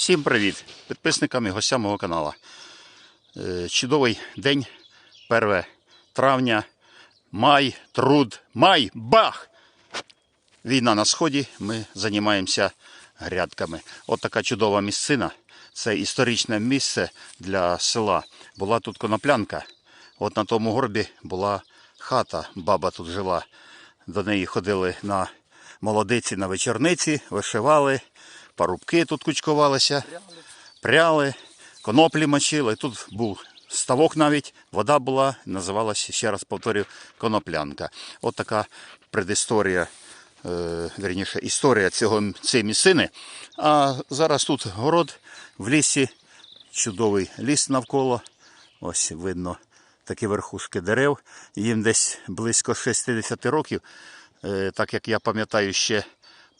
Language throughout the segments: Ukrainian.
Всім привіт! Підписникам і гостям мого каналу. Е, Чудовий день, 1 травня, май, труд, май, бах! Війна на сході, ми займаємося грядками. От така чудова місцина. Це історичне місце для села. Була тут коноплянка. От на тому горбі була хата, баба тут жила. До неї ходили на молодиці, на вечорниці, вишивали, парубки тут кучкувалися, пряли, коноплі мочили. Тут був ставок навіть, вода була, називалася, ще раз повторю, коноплянка. От така предісторія, е, вірніше, історія цього, цієї місцини. А зараз тут город в лісі, чудовий ліс навколо. Ось видно такі верхушки дерев. Їм десь близько 60 років. Е, Так як я пам'ятаю, ще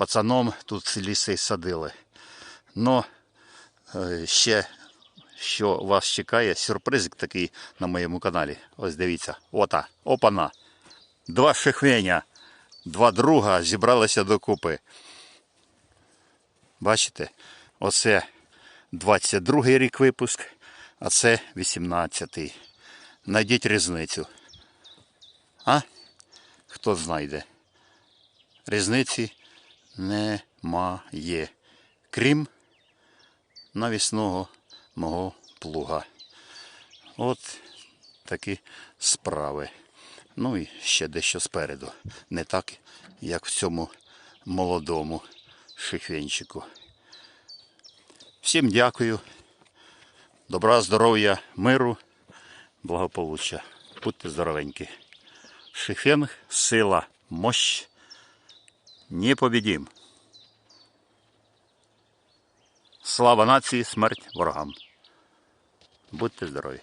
пацаном тут ліси садили. Но е, ще що вас чекає, сюрпризик такий на моєму каналі. Ось дивіться, ота, опана. Два шихвеня, два друга зібралися докупи. Бачите, оце 22-й рік випуск, а це 18-й. Найдіть різницю. А? Хто знайде? Різниці немає. Крім навісного мого плуга. От такі справи. Ну і ще дещо спереду. Не так, як в цьому молодому шихвенчику. Всім дякую. Добра, здоров'я, миру, благополуччя. Будьте здоровенькі. Шихвен, сила, мощь. Непобедим. Слава нації, смерть ворогам. Будьте здорові.